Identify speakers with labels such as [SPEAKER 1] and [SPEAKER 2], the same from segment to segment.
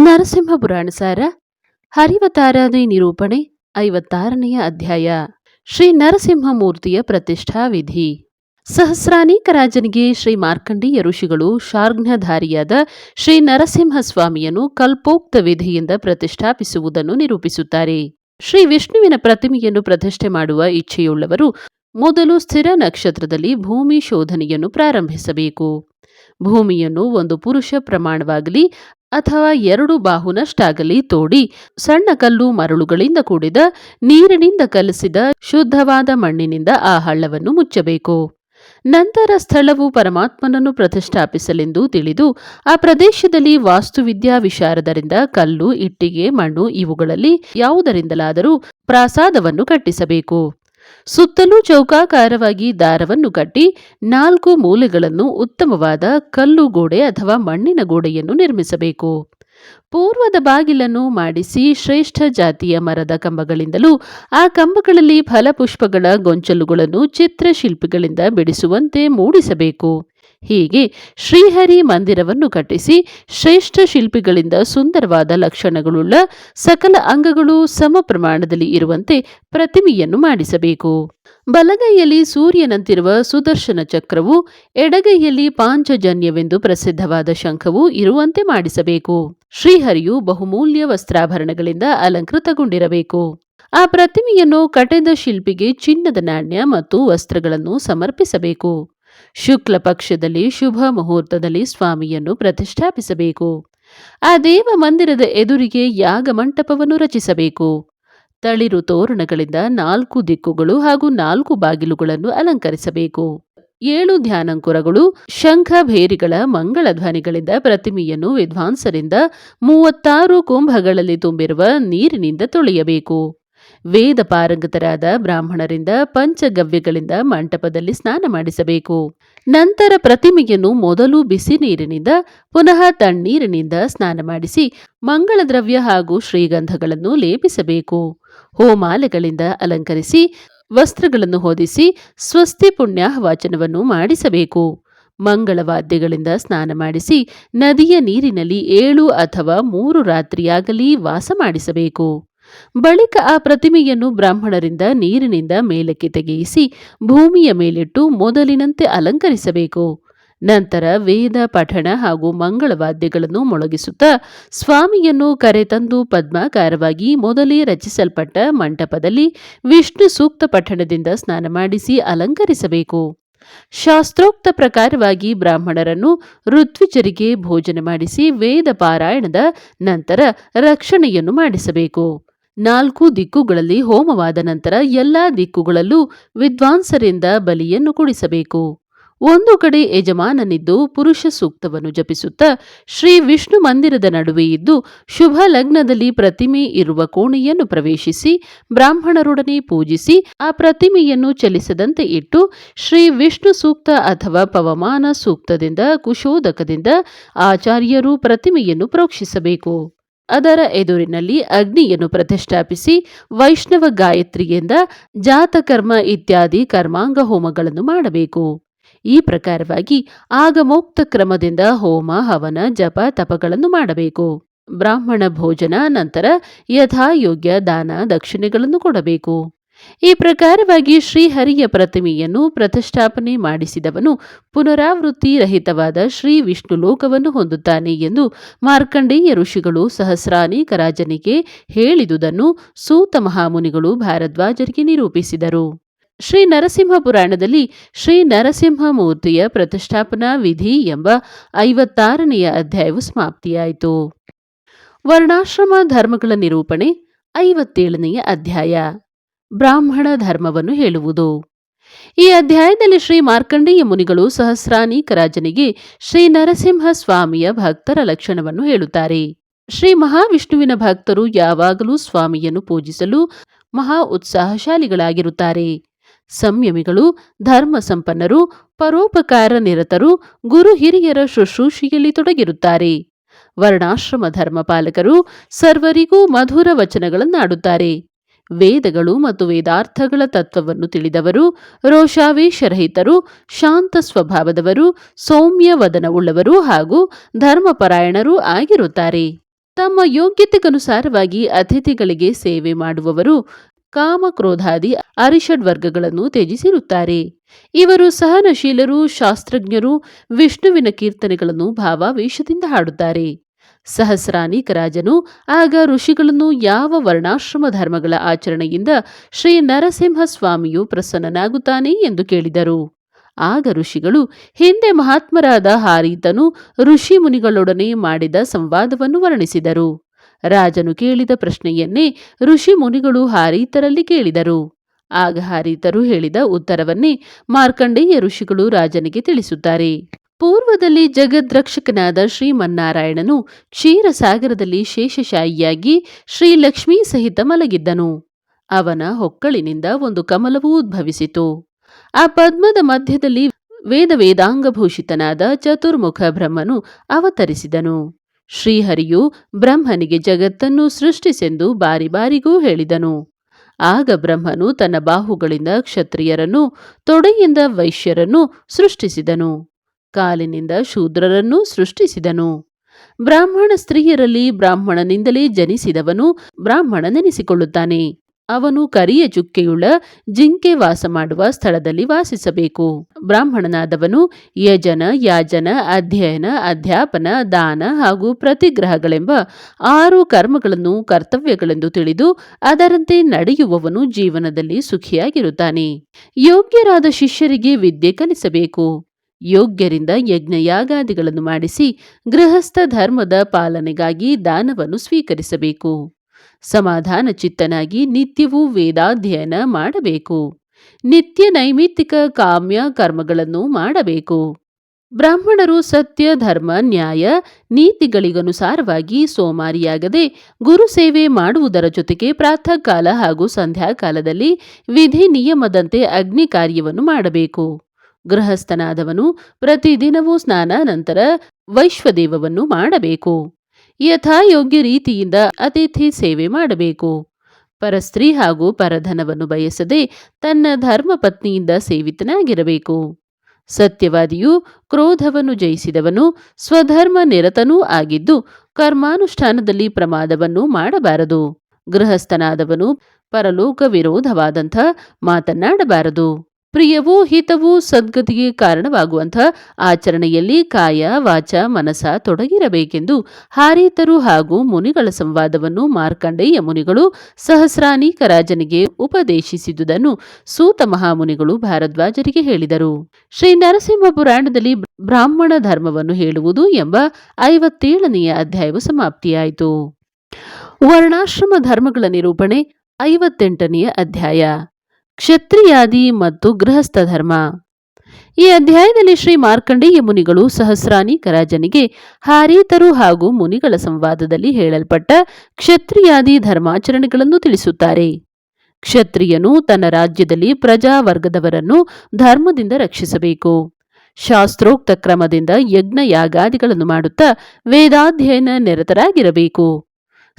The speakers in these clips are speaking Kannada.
[SPEAKER 1] ನರಸಿಂಹ ಪುರಾಣ ಸಾರ ಹರಿವತಾರಾದಿ ನಿರೂಪಣೆ, ಐವತ್ತಾರನೆಯ ಅಧ್ಯಾಯ. ಶ್ರೀ ನರಸಿಂಹಮೂರ್ತಿಯ ಪ್ರತಿಷ್ಠಾ ವಿಧಿ. ಸಹಸ್ರಾನೇಕ ರಾಜನಿಗೆ ಶ್ರೀ ಮಾರ್ಕಂಡೇಯ ಋಷಿಗಳು ಶಾರ್ಘ್ನಧಾರಿಯಾದ ಶ್ರೀ ನರಸಿಂಹ ಸ್ವಾಮಿಯನ್ನು ಕಲ್ಪೋಕ್ತ ವಿಧಿಯಿಂದ ಪ್ರತಿಷ್ಠಾಪಿಸುವುದನ್ನು ನಿರೂಪಿಸುತ್ತಾರೆ. ಶ್ರೀ ವಿಷ್ಣುವಿನ ಪ್ರತಿಮೆಯನ್ನು ಪ್ರತಿಷ್ಠೆ ಮಾಡುವ ಇಚ್ಛೆಯುಳ್ಳವರು ಮೊದಲು ಸ್ಥಿರ ನಕ್ಷತ್ರದಲ್ಲಿ ಭೂಮಿ ಶೋಧನೆಯನ್ನು ಪ್ರಾರಂಭಿಸಬೇಕು. ಭೂಮಿಯನ್ನು ಒಂದು ಪುರುಷ ಪ್ರಮಾಣವಾಗಲಿ ಅಥವಾ ಎರಡು ಬಾಹುನಷ್ಟಾಗಲಿ ತೋಡಿ ಸಣ್ಣ ಕಲ್ಲು ಮರಳುಗಳಿಂದ ಕೂಡಿದ ನೀರಿನಿಂದ ಕಲಸಿದ ಶುದ್ಧವಾದ ಮಣ್ಣಿನಿಂದ ಆ ಹಳ್ಳವನ್ನು ಮುಚ್ಚಬೇಕು. ನಂತರ ಸ್ಥಳವು ಪರಮಾತ್ಮನನ್ನು ಪ್ರತಿಷ್ಠಾಪಿಸಲೆಂದು ತಿಳಿದು ಆ ಪ್ರದೇಶದಲ್ಲಿ ವಾಸ್ತುವಿದ್ಯಾ ವಿಶಾರದರಿಂದ ಕಲ್ಲು, ಇಟ್ಟಿಗೆ, ಮಣ್ಣು ಇವುಗಳಲ್ಲಿ ಯಾವುದರಿಂದಲಾದರೂ ಪ್ರಾಸಾದವನ್ನು ಕಟ್ಟಿಸಬೇಕು. ಸುತ್ತಲೂ ಚೌಕಾಕಾರವಾಗಿ ದಾರವನ್ನು ಕಟ್ಟಿ ನಾಲ್ಕು ಮೂಲೆಗಳನ್ನು ಉತ್ತಮವಾದ ಕಲ್ಲು ಗೋಡೆ ಅಥವಾ ಮಣ್ಣಿನ ಗೋಡೆಯನ್ನು ನಿರ್ಮಿಸಬೇಕು. ಪೂರ್ವದ ಬಾಗಿಲನ್ನು ಮಾಡಿಸಿ ಶ್ರೇಷ್ಠ ಜಾತಿಯ ಮರದ ಕಂಬಗಳಿಂದಲೂ ಆ ಕಂಬಗಳಲ್ಲಿ ಫಲಪುಷ್ಪಗಳ ಗೊಂಚಲುಗಳನ್ನು ಚಿತ್ರಶಿಲ್ಪಿಗಳಿಂದ ಬಿಡಿಸುವಂತೆ ಮೂಡಿಸಬೇಕು. ಹೀಗೆ ಶ್ರೀಹರಿ ಮಂದಿರವನ್ನು ಕಟ್ಟಿಸಿ ಶ್ರೇಷ್ಠ ಶಿಲ್ಪಿಗಳಿಂದ ಸುಂದರವಾದ ಲಕ್ಷಣಗಳುಳ್ಳ ಸಕಲ ಅಂಗಗಳು ಸಮ ಪ್ರಮಾಣದಲ್ಲಿ ಇರುವಂತೆ ಪ್ರತಿಮೆಯನ್ನು ಮಾಡಿಸಬೇಕು. ಬಲಗೈಯಲ್ಲಿ ಸೂರ್ಯನಂತಿರುವ ಸುದರ್ಶನ ಚಕ್ರವು ಎಡಗೈಯಲ್ಲಿ ಪಾಂಚಜನ್ಯವೆಂದು ಪ್ರಸಿದ್ಧವಾದ ಶಂಖವು ಇರುವಂತೆ ಮಾಡಿಸಬೇಕು. ಶ್ರೀಹರಿಯು ಬಹುಮೂಲ್ಯ ವಸ್ತ್ರಾಭರಣಗಳಿಂದ ಅಲಂಕೃತಗೊಂಡಿರಬೇಕು. ಆ ಪ್ರತಿಮೆಯನ್ನು ಕಟೆದ ಶಿಲ್ಪಿಗೆ ಚಿನ್ನದ ನಾಣ್ಯ ಮತ್ತು ವಸ್ತ್ರಗಳನ್ನು ಸಮರ್ಪಿಸಬೇಕು. ಶುಕ್ಲ ಪಕ್ಷದಲ್ಲಿ ಶುಭ ಮುಹೂರ್ತದಲ್ಲಿ ಸ್ವಾಮಿಯನ್ನು ಪ್ರತಿಷ್ಠಾಪಿಸಬೇಕು. ಆ ದೇವ ಮಂದಿರದ ಎದುರಿಗೆ ಯಾಗ ಮಂಟಪವನ್ನು ರಚಿಸಬೇಕು. ತಳಿರು ತೋರಣಗಳಿಂದ ನಾಲ್ಕು ದಿಕ್ಕುಗಳು ಹಾಗೂ ನಾಲ್ಕು ಬಾಗಿಲುಗಳನ್ನು ಅಲಂಕರಿಸಬೇಕು. ಏಳು ಧ್ಯಾನಂಕುರಗಳು, ಶಂಖ ಭೇರಿಗಳ ಮಂಗಳ ಧ್ವನಿಗಳಿಂದ ಪ್ರತಿಮೆಯನ್ನು ವಿದ್ವಾಂಸರಿಂದ ಮೂವತ್ತಾರು ಕುಂಭಗಳಲ್ಲಿ ತುಂಬಿರುವ ನೀರಿನಿಂದ ತೊಳೆಯಬೇಕು. ವೇದ ಪಾರಂಗತರಾದ ಬ್ರಾಹ್ಮಣರಿಂದ ಪಂಚಗವ್ಯಗಳಿಂದ ಮಂಟಪದಲ್ಲಿ ಸ್ನಾನ ಮಾಡಿಸಬೇಕು. ನಂತರ ಪ್ರತಿಮೆಯನ್ನು ಮೊದಲು ಬಿಸಿ ನೀರಿನಿಂದ, ಪುನಃ ತಣ್ಣೀರಿನಿಂದ ಸ್ನಾನ ಮಾಡಿಸಿ ಮಂಗಳ ದ್ರವ್ಯ ಹಾಗೂ ಶ್ರೀಗಂಧಗಳನ್ನು ಲೇಪಿಸಬೇಕು. ಹೋಮಾಲೆಗಳಿಂದ ಅಲಂಕರಿಸಿ, ವಸ್ತ್ರಗಳನ್ನು ಹೊದಿಸಿ, ಸ್ವಸ್ತಿ ಪುಣ್ಯ ವಾಚನವನ್ನು ಮಾಡಿಸಬೇಕು. ಮಂಗಳವಾದ್ಯಗಳಿಂದ ಸ್ನಾನ ಮಾಡಿಸಿ, ನದಿಯ ನೀರಿನಲ್ಲಿ ಏಳು ಅಥವಾ ಮೂರು ರಾತ್ರಿಯಾಗಲಿ ವಾಸ ಮಾಡಿಸಬೇಕು. ಬಳಿಕ ಆ ಪ್ರತಿಮೆಯನ್ನು ಬ್ರಾಹ್ಮಣರಿಂದ ನೀರಿನಿಂದ ಮೇಲಕ್ಕೆ ತೆಗೆಯಿಸಿ ಭೂಮಿಯ ಮೇಲಿಟ್ಟು ಮೊದಲಿನಂತೆ ಅಲಂಕರಿಸಬೇಕು. ನಂತರ ವೇದ, ಪಠಣ ಹಾಗೂ ಮಂಗಳವಾದ್ಯಗಳನ್ನು ಮೊಳಗಿಸುತ್ತಾ ಸ್ವಾಮಿಯನ್ನು ಕರೆತಂದು ಪದ್ಮಾಕಾರವಾಗಿ ಮೊದಲೇ ರಚಿಸಲ್ಪಟ್ಟ ಮಂಟಪದಲ್ಲಿ ವಿಷ್ಣು ಸೂಕ್ತ ಪಠಣದಿಂದ ಸ್ನಾನ ಮಾಡಿಸಿ ಅಲಂಕರಿಸಬೇಕು. ಶಾಸ್ತ್ರೋಕ್ತ ಪ್ರಕಾರವಾಗಿ ಬ್ರಾಹ್ಮಣರನ್ನು ಋತ್ವಿಜರಿಗೆ ಭೋಜನ ಮಾಡಿಸಿ ವೇದ ಪಾರಾಯಣದ ನಂತರ ರಕ್ಷಣೆಯನ್ನು ಮಾಡಿಸಬೇಕು. ನಾಲ್ಕು ದಿಕ್ಕುಗಳಲ್ಲಿ ಹೋಮವಾದ ನಂತರ ಎಲ್ಲ ದಿಕ್ಕುಗಳಲ್ಲೂ ವಿದ್ವಾಂಸರಿಂದ ಬಲಿಯನ್ನು ಕೊಡಿಸಬೇಕು. ಒಂದು ಕಡೆ ಯಜಮಾನನಿದ್ದು ಪುರುಷ ಸೂಕ್ತವನ್ನು ಜಪಿಸುತ್ತಾ ಶ್ರೀ ವಿಷ್ಣು ಮಂದಿರದ ನಡುವೆ ಇದ್ದು ಶುಭ ಲಗ್ನದಲ್ಲಿ ಪ್ರತಿಮೆ ಇರುವ ಕೋಣೆಯನ್ನು ಪ್ರವೇಶಿಸಿ ಬ್ರಾಹ್ಮಣರೊಡನೆ ಪೂಜಿಸಿ ಆ ಪ್ರತಿಮೆಯನ್ನು ಚಲಿಸದಂತೆ ಇಟ್ಟು ಶ್ರೀ ವಿಷ್ಣು ಸೂಕ್ತ ಅಥವಾ ಪವಮಾನ ಸೂಕ್ತದಿಂದ ಕುಶೋದಕದಿಂದ ಆಚಾರ್ಯರು ಪ್ರತಿಮೆಯನ್ನು ಪ್ರೋಕ್ಷಿಸಬೇಕು. ಅದರ ಎದುರಿನಲ್ಲಿ ಅಗ್ನಿಯನ್ನು ಪ್ರತಿಷ್ಠಾಪಿಸಿ ವೈಷ್ಣವ ಗಾಯತ್ರಿಯಿಂದ ಜಾತಕರ್ಮ ಇತ್ಯಾದಿ ಕರ್ಮಾಂಗ ಹೋಮಗಳನ್ನು ಮಾಡಬೇಕು. ಈ ಪ್ರಕಾರವಾಗಿ ಆಗಮೋಕ್ತ ಕ್ರಮದಿಂದ ಹೋಮ, ಹವನ, ಜಪ, ತಪಗಳನ್ನು ಮಾಡಬೇಕು. ಬ್ರಾಹ್ಮಣ ಭೋಜನ ನಂತರ ಯಥಾಯೋಗ್ಯ ದಾನ, ದಕ್ಷಿಣೆಗಳನ್ನು ಕೊಡಬೇಕು. ಈ ಪ್ರಕಾರವಾಗಿ ಶ್ರೀಹರಿಯ ಪ್ರತಿಮೆಯನ್ನು ಪ್ರತಿಷ್ಠಾಪನೆ ಮಾಡಿಸಿದವನು ಪುನರಾವೃತ್ತಿ ರಹಿತವಾದ ಶ್ರೀ ವಿಷ್ಣು ಲೋಕವನ್ನು ಹೊಂದುತ್ತಾನೆ ಎಂದು ಮಾರ್ಕಂಡೇಯ ಋಷಿಗಳು ಸಹಸ್ರಾನೇಕ ರಾಜನಿಗೆ ಹೇಳಿದುದನ್ನು ಸೂತ ಮಹಾಮುನಿಗಳು ಭಾರದ್ವಾಜರಿಗೆ ನಿರೂಪಿಸಿದರು. ಶ್ರೀ ನರಸಿಂಹ ಪುರಾಣದಲ್ಲಿ ಶ್ರೀ ನರಸಿಂಹ ಮೂರ್ತಿಯ ಪ್ರತಿಷ್ಠಾಪನಾ ವಿಧಿ ಎಂಬ ಐವತ್ತಾರನೆಯ ಅಧ್ಯಾಯವು ಸಮಾಪ್ತಿಯಾಯಿತು. ವರ್ಣಾಶ್ರಮ ಧರ್ಮಗಳ ನಿರೂಪಣೆ ಐವತ್ತೇಳನೆಯ ಅಧ್ಯಾಯ. ಬ್ರಾಹ್ಮಣ ಧರ್ಮವನ್ನು ಹೇಳುವುದು. ಈ ಅಧ್ಯಾಯದಲ್ಲಿ ಶ್ರೀ ಮಾರ್ಕಂಡೇಯ ಮುನಿಗಳು ಸಹಸ್ರಾನೀಕ ರಾಜನಿಗೆ ಶ್ರೀ ನರಸಿಂಹ ಸ್ವಾಮಿಯ ಭಕ್ತರ ಲಕ್ಷಣವನ್ನು ಹೇಳುತ್ತಾರೆ. ಶ್ರೀ ಮಹಾವಿಷ್ಣುವಿನ ಭಕ್ತರು ಯಾವಾಗಲೂ ಸ್ವಾಮಿಯನ್ನು ಪೂಜಿಸಲು ಮಹಾ ಉತ್ಸಾಹಶಾಲಿಗಳಾಗಿರುತ್ತಾರೆ. ಸಂಯಮಿಗಳು, ಧರ್ಮ ಸಂಪನ್ನರು, ಪರೋಪಕಾರ ನಿರತರು, ಗುರು ಹಿರಿಯರ ಶುಶ್ರೂಷೆಯಲ್ಲಿ ತೊಡಗಿರುತ್ತಾರೆ. ವರ್ಣಾಶ್ರಮ ಧರ್ಮಪಾಲಕರು ಸರ್ವರಿಗೂ ಮಧುರ ವಚನಗಳನ್ನಾಡುತ್ತಾರೆ. ವೇದಗಳು ಮತ್ತು ವೇದಾರ್ಥಗಳ ತತ್ವವನ್ನು ತಿಳಿದವರು ರೋಷಾವೇಶರಹಿತರು ಶಾಂತ ಸ್ವಭಾವದವರು, ಸೌಮ್ಯ ವದನವುಳ್ಳವರು ಹಾಗೂ ಧರ್ಮಪರಾಯಣರೂ ಆಗಿರುತ್ತಾರೆ. ತಮ್ಮ ಯೋಗ್ಯತೆಗನುಸಾರವಾಗಿ ಅತಿಥಿಗಳಿಗೆ ಸೇವೆ ಮಾಡುವವರು ಕಾಮಕ್ರೋಧಾದಿ ಅರಿಷಡ್ ವರ್ಗಗಳನ್ನು ತ್ಯಜಿಸಿರುತ್ತಾರೆ. ಇವರು ಸಹನಶೀಲರು, ಶಾಸ್ತ್ರಜ್ಞರು, ವಿಷ್ಣುವಿನ ಕೀರ್ತನೆಗಳನ್ನು ಭಾವಾವೇಶದಿಂದ ಹಾಡುತ್ತಾರೆ. ಸಹಸ್ರಾನಿಕ ರಾಜನು ಆಗ ಋಷಿಗಳನ್ನು ಯಾವ ವರ್ಣಾಶ್ರಮ ಧರ್ಮಗಳ ಆಚರಣೆಯಿಂದ ಶ್ರೀ ನರಸಿಂಹ ಸ್ವಾಮಿಯು ಪ್ರಸನ್ನನಾಗುತ್ತಾನೆ ಎಂದು ಕೇಳಿದರು. ಆಗ ಋಷಿಗಳು ಹಿಂದೆ ಮಹಾತ್ಮರಾದ ಹಾರೀತನು ಋಷಿ ಮುನಿಗಳೊಡನೆ ಮಾಡಿದ ಸಂವಾದವನ್ನು ವರ್ಣಿಸಿದರು. ರಾಜನು ಕೇಳಿದ ಪ್ರಶ್ನೆಯನ್ನೇ ಋಷಿ ಮುನಿಗಳು ಹಾರೀತರಲ್ಲಿ ಕೇಳಿದರು. ಆಗ ಹಾರೀತರು ಹೇಳಿದ ಉತ್ತರವನ್ನೇ ಮಾರ್ಕಂಡೇಯ ಋಷಿಗಳು ರಾಜನಿಗೆ ತಿಳಿಸುತ್ತಾರೆ. ಪೂರ್ವದಲ್ಲಿ ಜಗದ್ರಕ್ಷಕನಾದ ಶ್ರೀಮನ್ನಾರಾಯಣನು ಕ್ಷೀರಸಾಗರದಲ್ಲಿ ಶೇಷಶಾಯಿಯಾಗಿ ಶ್ರೀಲಕ್ಷ್ಮೀ ಸಹಿತ ಮಲಗಿದ್ದನು. ಅವನ ಹೊಕ್ಕಳಿನಿಂದ ಒಂದು ಕಮಲವೂ ಉದ್ಭವಿಸಿತು. ಆ ಪದ್ಮದ ಮಧ್ಯದಲ್ಲಿ ವೇದ ವೇದಾಂಗಭೂಷಿತನಾದ ಚತುರ್ಮುಖ ಬ್ರಹ್ಮನು ಅವತರಿಸಿದನು. ಶ್ರೀಹರಿಯು ಬ್ರಹ್ಮನಿಗೆ ಜಗತ್ತನ್ನು ಸೃಷ್ಟಿಸೆಂದು ಬಾರಿ ಬಾರಿಗೂ ಹೇಳಿದನು. ಆಗ ಬ್ರಹ್ಮನು ತನ್ನ ಬಾಹುಗಳಿಂದ ಕ್ಷತ್ರಿಯರನ್ನು, ತೊಡೆಯಿಂದ ವೈಶ್ಯರನ್ನು ಸೃಷ್ಟಿಸಿದನು. ಕಾಲಿನಿಂದ ಶೂದ್ರರನ್ನು ಸೃಷ್ಟಿಸಿದನು. ಬ್ರಾಹ್ಮಣ ಸ್ತ್ರೀಯರಲ್ಲಿ ಬ್ರಾಹ್ಮಣನಿಂದಲೇ ಜನಿಸಿದವನು ಬ್ರಾಹ್ಮಣನೆನಿಸಿಕೊಳ್ಳುತ್ತಾನೆ. ಅವನು ಕರಿಯ ಚುಕ್ಕೆಯುಳ್ಳ ಜಿಂಕೆ ವಾಸ ಮಾಡುವ ಸ್ಥಳದಲ್ಲಿ ವಾಸಿಸಬೇಕು. ಬ್ರಾಹ್ಮಣನಾದವನು ಯಜನ, ಯಾಜನ, ಅಧ್ಯಯನ, ಅಧ್ಯಾಪನ, ದಾನ ಹಾಗೂ ಪ್ರತಿಗ್ರಹಗಳೆಂಬ ಆರು ಕರ್ಮಗಳನ್ನು ಕರ್ತವ್ಯಗಳೆಂದು ತಿಳಿದು ಅದರಂತೆ ನಡೆಯುವವನು ಜೀವನದಲ್ಲಿ ಸುಖಿಯಾಗಿರುತ್ತಾನೆ. ಯೋಗ್ಯರಾದ ಶಿಷ್ಯರಿಗೆ ವಿದ್ಯೆ ಕಲಿಸಬೇಕು. ಯೋಗ್ಯರಿಂದ ಯಜ್ಞಯಾಗಾದಿಗಳನ್ನು ಮಾಡಿಸಿ ಗೃಹಸ್ಥ ಧರ್ಮದ ಪಾಲನೆಗಾಗಿ ದಾನವನ್ನು ಸ್ವೀಕರಿಸಬೇಕು. ಸಮಾಧಾನ ಚಿತ್ತನಾಗಿ ನಿತ್ಯವೂ ವೇದಾಧ್ಯಯನ ಮಾಡಬೇಕು. ನಿತ್ಯ ನೈಮಿತ್ತಿಕ ಕಾಮ್ಯ ಕರ್ಮಗಳನ್ನು ಮಾಡಬೇಕು. ಬ್ರಾಹ್ಮಣರು ಸತ್ಯ, ಧರ್ಮ, ನ್ಯಾಯ ನೀತಿಗಳಿಗನುಸಾರವಾಗಿ ಸೋಮಾರಿಯಾಗದೆ ಗುರು ಸೇವೆ ಮಾಡುವುದರ ಜೊತೆಗೆ ಪ್ರಾತಃ ಕಾಲ ಹಾಗೂ ಸಂಧ್ಯಾಕಾಲದಲ್ಲಿ ವಿಧಿ ನಿಯಮದಂತೆ ಅಗ್ನಿ ಕಾರ್ಯವನ್ನು ಮಾಡಬೇಕು. ಗೃಹಸ್ಥನಾದವನು ಪ್ರತಿದಿನವೂ ಸ್ನಾನ ನಂತರ ವೈಶ್ವದೇವವನ್ನು ಮಾಡಬೇಕು. ಯಥಾಯೋಗ್ಯ ರೀತಿಯಿಂದ ಅತಿಥಿ ಸೇವೆ ಮಾಡಬೇಕು. ಪರಸ್ತ್ರೀ ಹಾಗೂ ಪರಧನವನ್ನು ಬಯಸದೆ ತನ್ನ ಧರ್ಮಪತ್ನಿಯಿಂದ ಸೇವಿತನಾಗಿರಬೇಕು. ಸತ್ಯವಾದಿಯು ಕ್ರೋಧವನ್ನು ಜಯಿಸಿದವನು ಸ್ವಧರ್ಮ ನಿರತನೂ ಆಗಿದ್ದು ಕರ್ಮಾನುಷ್ಠಾನದಲ್ಲಿ ಪ್ರಮಾದವನ್ನು ಮಾಡಬಾರದು. ಗೃಹಸ್ಥನಾದವನು ಪರಲೋಕ ವಿರೋಧವಾದಂಥ ಮಾತನ್ನಾಡಬಾರದು. ಪ್ರಿಯವೂ ಹಿತವೂ ಸದ್ಗತಿಗೆ ಕಾರಣವಾಗುವಂಥ ಆಚರಣೆಯಲ್ಲಿ ಕಾಯ, ವಾಚ, ಮನಸ ತೊಡಗಿರಬೇಕೆಂದು ಹಾರೀತರು ಹಾಗೂ ಮುನಿಗಳ ಸಂವಾದವನ್ನು ಮಾರ್ಕಂಡೇಯ ಮುನಿಗಳು ಸಹಸ್ರಾನೀಕ ರಾಜನಿಗೆ ಉಪದೇಶಿಸಿದುದನ್ನು ಸೂತ ಮಹಾಮುನಿಗಳು ಭಾರದ್ವಾಜರಿಗೆ ಹೇಳಿದರು. ಶ್ರೀ ನರಸಿಂಹ ಪುರಾಣದಲ್ಲಿ ಬ್ರಾಹ್ಮಣ ಧರ್ಮವನ್ನು ಹೇಳುವುದು ಎಂಬ ಐವತ್ತೇಳನೆಯ ಅಧ್ಯಾಯವು ಸಮಾಪ್ತಿಯಾಯಿತು. ವರ್ಣಾಶ್ರಮ ಧರ್ಮಗಳ ನಿರೂಪಣೆ ಐವತ್ತೆಂಟನೆಯ ಅಧ್ಯಾಯ. ಕ್ಷತ್ರಿಯಾದಿ ಮತ್ತು ಗೃಹಸ್ಥ ಧರ್ಮ. ಈ ಅಧ್ಯಾಯದಲ್ಲಿ ಶ್ರೀ ಮಾರ್ಕಂಡೇಯ ಮುನಿಗಳು ಸಹಸ್ರಾನೀಕ ರಾಜನಿಗೆ ಹಾರೀತರು ಹಾಗೂ ಮುನಿಗಳ ಸಂವಾದದಲ್ಲಿ ಹೇಳಲ್ಪಟ್ಟ ಕ್ಷತ್ರಿಯಾದಿ ಧರ್ಮಾಚರಣೆಗಳನ್ನು ತಿಳಿಸುತ್ತಾರೆ. ಕ್ಷತ್ರಿಯನು ತನ್ನ ರಾಜ್ಯದಲ್ಲಿ ಪ್ರಜಾವರ್ಗದವರನ್ನು ಧರ್ಮದಿಂದ ರಕ್ಷಿಸಬೇಕು. ಶಾಸ್ತ್ರೋಕ್ತ ಕ್ರಮದಿಂದ ಯಜ್ಞ ಯಾಗಾದಿಗಳನ್ನು ಮಾಡುತ್ತಾ ವೇದಾಧ್ಯಯನ ನಿರತರಾಗಿರಬೇಕು.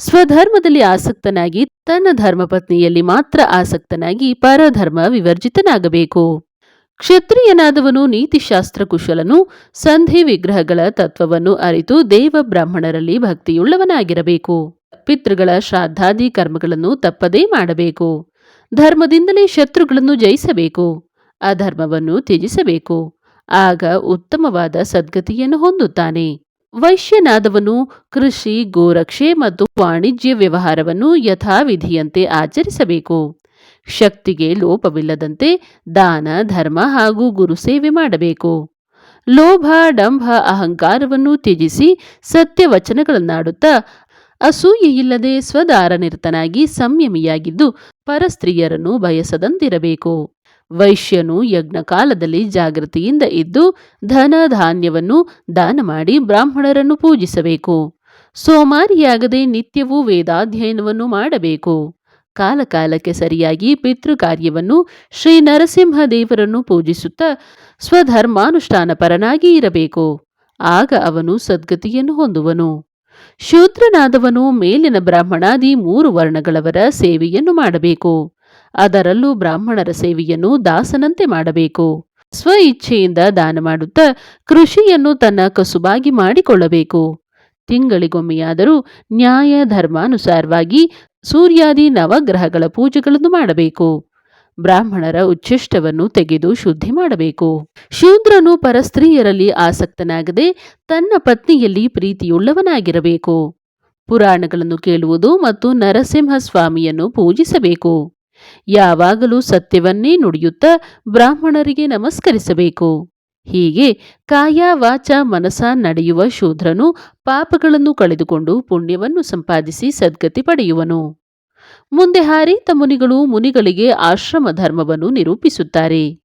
[SPEAKER 1] ಸ್ವಧರ್ಮದಲ್ಲಿ ಆಸಕ್ತನಾಗಿ ತನ್ನ ಧರ್ಮಪತ್ನಿಯಲ್ಲಿ ಮಾತ್ರ ಆಸಕ್ತನಾಗಿ ಪರಧರ್ಮ ವಿವರ್ಜಿತನಾಗಬೇಕು. ಕ್ಷತ್ರಿಯನಾದವನು ನೀತಿಶಾಸ್ತ್ರ ಕುಶಲನು, ಸಂಧಿ ವಿಗ್ರಹಗಳ ತತ್ವವನ್ನು ಅರಿತು ದೇವ ಬ್ರಾಹ್ಮಣರಲ್ಲಿ ಭಕ್ತಿಯುಳ್ಳವನಾಗಿರಬೇಕು. ಪಿತೃಗಳ ಶ್ರಾದ್ದಾದಿ ಕರ್ಮಗಳನ್ನು ತಪ್ಪದೇ ಮಾಡಬೇಕು. ಧರ್ಮದಿಂದಲೇ ಶತ್ರುಗಳನ್ನು ಜಯಿಸಬೇಕು. ಅಧರ್ಮವನ್ನು ತ್ಯಜಿಸಬೇಕು. ಆಗ ಉತ್ತಮವಾದ ಸದ್ಗತಿಯನ್ನು ಹೊಂದುತ್ತಾನೆ. ವೈಶ್ಯನಾದವನು ಕೃಷಿ, ಗೋರಕ್ಷೆ ಮತ್ತು ವಾಣಿಜ್ಯ ವ್ಯವಹಾರವನ್ನು ಯಥಾವಿಧಿಯಂತೆ ಆಚರಿಸಬೇಕು. ಶಕ್ತಿಗೆ ಲೋಪವಿಲ್ಲದಂತೆ ದಾನ, ಧರ್ಮ ಹಾಗೂ ಗುರು ಸೇವೆ ಮಾಡಬೇಕು. ಲೋಭ, ಡಂಭ, ಅಹಂಕಾರವನ್ನು ತ್ಯಜಿಸಿ ಸತ್ಯವಚನಗಳನ್ನಾಡುತ್ತಾ ಅಸೂಯೆಯಿಲ್ಲದೆ ಸ್ವದಾರನಿರತನಾಗಿ ಸಂಯಮಿಯಾಗಿದ್ದು ಪರಸ್ತ್ರೀಯರನ್ನು ಬಯಸದಂತಿರಬೇಕು. ವೈಶ್ಯನು ಯಜ್ಞಕಾಲದಲ್ಲಿ ಜಾಗೃತಿಯಿಂದ ಇದ್ದು ಧನ ಧಾನ್ಯವನ್ನು ದಾನ ಮಾಡಿ ಬ್ರಾಹ್ಮಣರನ್ನು ಪೂಜಿಸಬೇಕು. ಸೋಮಾರಿಯಾಗದೆ ನಿತ್ಯವೂ ವೇದಾಧ್ಯಯನವನ್ನು ಮಾಡಬೇಕು. ಕಾಲಕಾಲಕ್ಕೆ ಸರಿಯಾಗಿ ಪಿತೃಕಾರ್ಯವನ್ನು ಶ್ರೀ ನರಸಿಂಹ ದೇವರನ್ನು ಪೂಜಿಸುತ್ತಾ ಸ್ವಧರ್ಮಾನುಷ್ಠಾನ ಪರನಾಗಿ ಇರಬೇಕು. ಆಗ ಅವನು ಸದ್ಗತಿಯನ್ನು ಹೊಂದುವನು. ಶೂದ್ರನಾದವನು ಮೇಲಿನ ಬ್ರಾಹ್ಮಣಾದಿ ಮೂರು ವರ್ಣಗಳವರ ಸೇವೆಯನ್ನು ಮಾಡಬೇಕು. ಅದರಲ್ಲೂ ಬ್ರಾಹ್ಮಣರ ಸೇವೆಯನ್ನು ದಾಸನಂತೆ ಮಾಡಬೇಕು. ಸ್ವ ಇಚ್ಛೆಯಿಂದ ದಾನ ಮಾಡುತ್ತಾ ಕೃಷಿಯನ್ನು ತನ್ನ ಕಸುಬಾಗಿ ಮಾಡಿಕೊಳ್ಳಬೇಕು. ತಿಂಗಳಿಗೊಮ್ಮೆಯಾದರೂ ನ್ಯಾಯ ಧರ್ಮಾನುಸಾರವಾಗಿ ಸೂರ್ಯಾದಿ ನವಗ್ರಹಗಳ ಪೂಜೆಗಳನ್ನು ಮಾಡಬೇಕು. ಬ್ರಾಹ್ಮಣರ ಉಚ್ಚಿಷ್ಟವನ್ನು ತೆಗೆದು ಶುದ್ಧಿ ಮಾಡಬೇಕು. ಶೂದ್ರನು ಪರಸ್ತ್ರೀಯರಲ್ಲಿ ಆಸಕ್ತನಾಗದೆ ತನ್ನ ಪತ್ನಿಯಲ್ಲಿ ಪ್ರೀತಿಯುಳ್ಳವನಾಗಿರಬೇಕು. ಪುರಾಣಗಳನ್ನು ಕೇಳುವುದು ಮತ್ತು ನರಸಿಂಹ ಸ್ವಾಮಿಯನ್ನು ಪೂಜಿಸಬೇಕು. ಯಾವಾಗಲೂ ಸತ್ಯವನ್ನೇ ನುಡಿಯುತ್ತಾ ಬ್ರಾಹ್ಮಣರಿಗೆ ನಮಸ್ಕರಿಸಬೇಕು. ಹೀಗೆ ಕಾಯ ವಾಚ ಮನಸ ನಡೆಯುವ ಶೂದ್ರನು ಪಾಪಗಳನ್ನು ಕಳೆದುಕೊಂಡು ಪುಣ್ಯವನ್ನು ಸಂಪಾದಿಸಿ ಸದ್ಗತಿ ಪಡೆಯುವನು. ಮುಂದೆ ಹಾರೀತ ಮುನಿಗಳು ಮುನಿಗಳಿಗೆ ಆಶ್ರಮ ಧರ್ಮವನ್ನು ನಿರೂಪಿಸುತ್ತಾರೆ.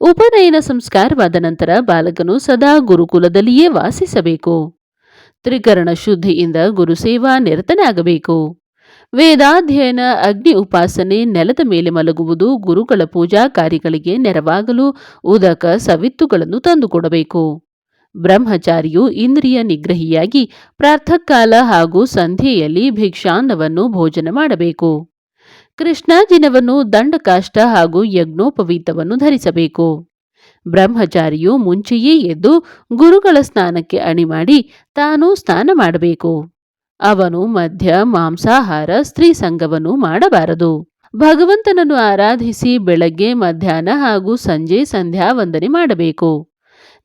[SPEAKER 1] ಉಪನಯನ ಸಂಸ್ಕಾರವಾದ ನಂತರ ಬಾಲಕನು ಸದಾ ಗುರುಕುಲದಲ್ಲಿಯೇ ವಾಸಿಸಬೇಕು. ತ್ರಿಕರಣ ಶುದ್ಧಿಯಿಂದ ಗುರುಸೇವಾ ನಿರತನಾಗಬೇಕು. ವೇದಾಧ್ಯಯನ, ಅಗ್ನಿ ಉಪಾಸನೆ, ನೆಲದ ಮೇಲೆ ಮಲಗುವುದು, ಗುರುಗಳ ಪೂಜಾ ಕಾರ್ಯಗಳಿಗೆ ನೆರವಾಗಲು, ಉದಕ ಸವಿತ್ತುಗಳನ್ನು ತಂದುಕೊಡಬೇಕು. ಬ್ರಹ್ಮಚಾರಿಯು ಇಂದ್ರಿಯ ನಿಗ್ರಹಿಯಾಗಿ ಪ್ರಾರ್ಥಕಾಲ ಹಾಗೂ ಸಂಧ್ಯೆಯಲ್ಲಿ ಭಿಕ್ಷಾನ್ನವನ್ನು ಭೋಜನ ಮಾಡಬೇಕು. ಕೃಷ್ಣಾಜಿನವನ್ನು ದಂಡಕಾಷ್ಟ ಹಾಗೂ ಯಜ್ಞೋಪವೀತವನ್ನು ಧರಿಸಬೇಕು. ಬ್ರಹ್ಮಚಾರಿಯು ಮುಂಚೆಯೇ ಎದ್ದು ಗುರುಗಳ ಸ್ನಾನಕ್ಕೆ ಅಣಿಮಾಡಿ ತಾನೂ ಸ್ನಾನ ಮಾಡಬೇಕು. ಅವನು ಮಧ್ಯ ಮಾಂಸಾಹಾರ, ಸ್ತ್ರೀ ಸಂಘವನ್ನು ಮಾಡಬಾರದು. ಭಗವಂತನನ್ನು ಆರಾಧಿಸಿ ಬೆಳಗ್ಗೆ, ಮಧ್ಯಾಹ್ನ ಹಾಗೂ ಸಂಜೆ ಸಂಧ್ಯಾ ವಂದನೆ ಮಾಡಬೇಕು.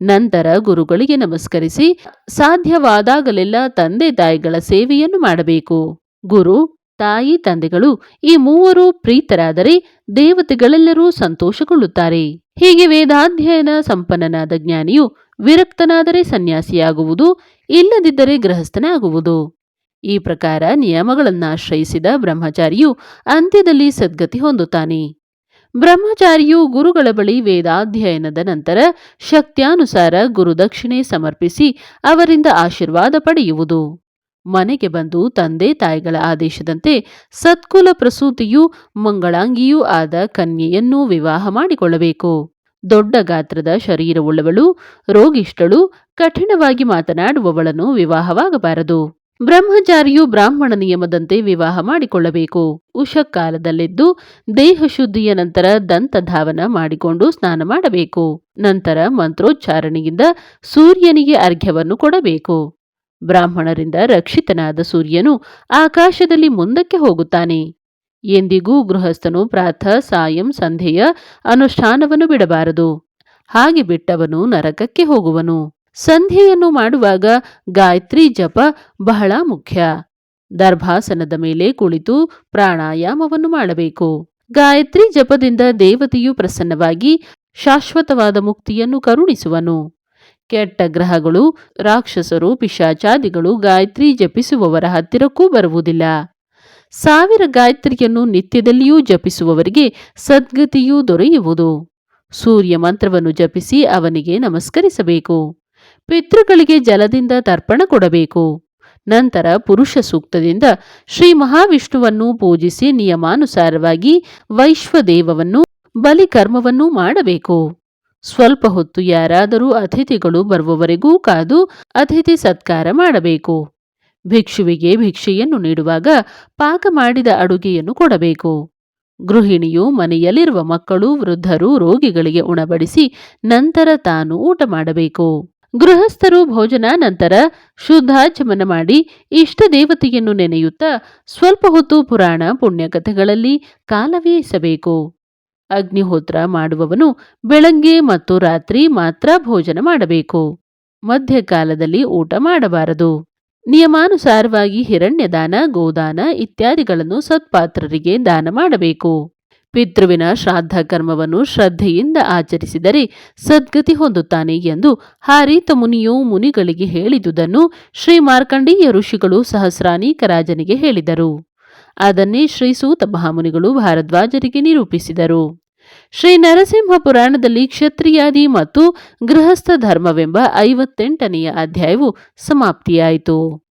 [SPEAKER 1] ನಂತರ ಗುರುಗಳಿಗೆ ನಮಸ್ಕರಿಸಿ, ಸಾಧ್ಯವಾದಾಗಲೆಲ್ಲ ತಂದೆ ತಾಯಿಗಳ ಸೇವೆಯನ್ನು ಮಾಡಬೇಕು. ಗುರು, ತಾಯಿ, ತಂದೆಗಳು, ಈ ಮೂವರು ಪ್ರೀತರಾದರೆ ದೇವತೆಗಳೆಲ್ಲರೂ ಸಂತೋಷಗೊಳ್ಳುತ್ತಾರೆ. ಹೀಗೆ ವೇದಾಧ್ಯಯನ ಸಂಪನ್ನನಾದ ಜ್ಞಾನಿಯು ವಿರಕ್ತನಾದರೆ ಸನ್ಯಾಸಿಯಾಗುವುದು, ಇಲ್ಲದಿದ್ದರೆ ಗೃಹಸ್ಥನಾಗುವುದು. ಈ ಪ್ರಕಾರ ನಿಯಮಗಳನ್ನಾಶ್ರಯಿಸಿದ ಬ್ರಹ್ಮಚಾರಿಯು ಅಂತ್ಯದಲ್ಲಿ ಸದ್ಗತಿ ಹೊಂದುತ್ತಾನೆ. ಬ್ರಹ್ಮಚಾರಿಯು ಗುರುಗಳ ಬಳಿ ವೇದಾಧ್ಯಯನದ ನಂತರ ಶಕ್ತ್ಯಾನುಸಾರ ಗುರುದಕ್ಷಿಣೆ ಸಮರ್ಪಿಸಿ ಅವರಿಂದ ಆಶೀರ್ವಾದ ಪಡೆಯುವುದು. ಮನೆಗೆ ಬಂದು ತಂದೆ ತಾಯಿಗಳ ಆದೇಶದಂತೆ ಸತ್ಕುಲ ಪ್ರಸೂತಿಯು ಮಂಗಳಾಂಗಿಯೂ ಆದ ಕನ್ಯೆಯನ್ನು ವಿವಾಹ ಮಾಡಿಕೊಳ್ಳಬೇಕು. ದೊಡ್ಡ ಗಾತ್ರದ ಶರೀರವುಳ್ಳವಳು, ರೋಗಿಷ್ಠಳು, ಕಠಿಣವಾಗಿ ಮಾತನಾಡುವವಳನ್ನು ವಿವಾಹವಾಗಬಾರದು. ಬ್ರಹ್ಮಚಾರಿಯು ಬ್ರಾಹ್ಮಣ ನಿಯಮದಂತೆ ವಿವಾಹ ಮಾಡಿಕೊಳ್ಳಬೇಕು. ಉಷಕಾಲದಲ್ಲಿದ್ದು ದೇಹ ಶುದ್ಧಿಯ ನಂತರ ದಂತಧಾವನ ಮಾಡಿಕೊಂಡು ಸ್ನಾನ ಮಾಡಬೇಕು. ನಂತರ ಮಂತ್ರೋಚ್ಚಾರಣೆಯಿಂದ ಸೂರ್ಯನಿಗೆ ಅರ್ಘ್ಯವನ್ನು ಕೊಡಬೇಕು. ಬ್ರಾಹ್ಮಣರಿಂದ ರಕ್ಷಿತನಾದ ಸೂರ್ಯನು ಆಕಾಶದಲ್ಲಿ ಮುಂದಕ್ಕೆ ಹೋಗುತ್ತಾನೆ. ಎಂದಿಗೂ ಗೃಹಸ್ಥನು ಪ್ರಾಥ ಸಾಯಂ ಸಂಧೆಯ ಅನುಷ್ಠಾನವನ್ನು ಬಿಡಬಾರದು. ಹಾಗೆ ಬಿಟ್ಟವನು ನರಕಕ್ಕೆ ಹೋಗುವನು. ಸಂಧ್ಯೆಯನ್ನು ಮಾಡುವಾಗ ಗಾಯತ್ರಿ ಜಪ ಬಹಳ ಮುಖ್ಯ. ದರ್ಭಾಸನದ ಮೇಲೆ ಕುಳಿತು ಪ್ರಾಣಾಯಾಮವನ್ನು ಮಾಡಬೇಕು. ಗಾಯತ್ರಿ ಜಪದಿಂದ ದೇವತೆಯು ಪ್ರಸನ್ನವಾಗಿ ಶಾಶ್ವತವಾದ ಮುಕ್ತಿಯನ್ನು ಕರುಣಿಸುವನು. ಕೆಟ್ಟ ಗ್ರಹಗಳು, ರಾಕ್ಷಸರು, ಪಿಶಾಚಾದಿಗಳು ಗಾಯತ್ರಿ ಜಪಿಸುವವರ ಹತ್ತಿರಕ್ಕೂ ಬರುವುದಿಲ್ಲ. ಸಾವಿರ ಗಾಯತ್ರಿಯನ್ನು ನಿತ್ಯದಲ್ಲಿಯೂ ಜಪಿಸುವವರಿಗೆ ಸದ್ಗತಿಯೂ ದೊರೆಯುವುದು. ಸೂರ್ಯ ಮಂತ್ರವನ್ನು ಜಪಿಸಿ ಅವನಿಗೆ ನಮಸ್ಕರಿಸಬೇಕು. ಪಿತೃಗಳಿಗೆ ಜಲದಿಂದ ತರ್ಪಣ ಕೊಡಬೇಕು. ನಂತರ ಪುರುಷ ಸೂಕ್ತದಿಂದ ಶ್ರೀ ಮಹಾವಿಷ್ಣುವನ್ನು ಪೂಜಿಸಿ ನಿಯಮಾನುಸಾರವಾಗಿ ವೈಶ್ವದೇವವನ್ನು ಬಲಿಕರ್ಮವನ್ನು ಮಾಡಬೇಕು. ಸ್ವಲ್ಪ ಹೊತ್ತು ಯಾರಾದರೂ ಅತಿಥಿಗಳು ಬರುವವರೆಗೂ ಕಾದು ಅತಿಥಿ ಸತ್ಕಾರ ಮಾಡಬೇಕು. ಭಿಕ್ಷುವಿಗೆ ಭಿಕ್ಷೆಯನ್ನು ನೀಡುವಾಗ ಪಾಕ ಮಾಡಿದ ಅಡುಗೆಯನ್ನು ಕೊಡಬೇಕು. ಗೃಹಿಣಿಯು ಮನೆಯಲ್ಲಿರುವ ಮಕ್ಕಳು, ವೃದ್ಧರು, ರೋಗಿಗಳಿಗೆ ಉಣಬಡಿಸಿ ನಂತರ ತಾನು ಊಟ ಮಾಡಬೇಕು. ಗೃಹಸ್ಥರು ಭೋಜನ ನಂತರ ಶುದ್ಧಾಚಮನ ಮಾಡಿ ಇಷ್ಟ ದೇವತೆಯನ್ನು ನೆನೆಯುತ್ತಾ ಸ್ವಲ್ಪ ಹೊತ್ತು ಪುರಾಣ ಪುಣ್ಯಕಥೆಗಳಲ್ಲಿ ಕಾಲವೇಯಿಸಬೇಕು ಅಗ್ನಿಹೋತ್ರ ಮಾಡುವವನು ಬೆಳಗ್ಗೆ ಮತ್ತು ರಾತ್ರಿ ಮಾತ್ರ ಭೋಜನ ಮಾಡಬೇಕು. ಮಧ್ಯಕಾಲದಲ್ಲಿ ಊಟ ಮಾಡಬಾರದು. ನಿಯಮಾನುಸಾರವಾಗಿ ಹಿರಣ್ಯದಾನ, ಗೋದಾನ ಇತ್ಯಾದಿಗಳನ್ನು ಸತ್ಪಾತ್ರರಿಗೆ ದಾನ ಮಾಡಬೇಕು. ಪಿತೃವಿನ ಶ್ರಾದ್ದ ಕರ್ಮವನ್ನು ಶ್ರದ್ಧೆಯಿಂದ ಆಚರಿಸಿದರೆ ಸದ್ಗತಿ ಹೊಂದುತ್ತಾನೆ ಎಂದು ಹಾರೀತ ಮುನಿಯು ಮುನಿಗಳಿಗೆ ಹೇಳಿದುದನ್ನು ಶ್ರೀ ಮಾರ್ಕಂಡೀಯ ಋಷಿಗಳು ಸಹಸ್ರಾನೀಕ ರಾಜನಿಗೆ ಹೇಳಿದರು. ಅದನ್ನೇ ಶ್ರೀ ಸೂತ ಮಹಾಮುನಿಗಳು ಭಾರದ್ವಾಜರಿಗೆ ನಿರೂಪಿಸಿದರು. ಶ್ರೀ ನರಸಿಂಹ ಪುರಾಣದಲ್ಲಿ ಕ್ಷತ್ರಿಯಾದಿ ಮತ್ತು ಗೃಹಸ್ಥ ಧರ್ಮವೆಂಬ ಐವತ್ತೆಂಟನೆಯ ಅಧ್ಯಾಯವು ಸಮಾಪ್ತಿಯಾಯಿತು.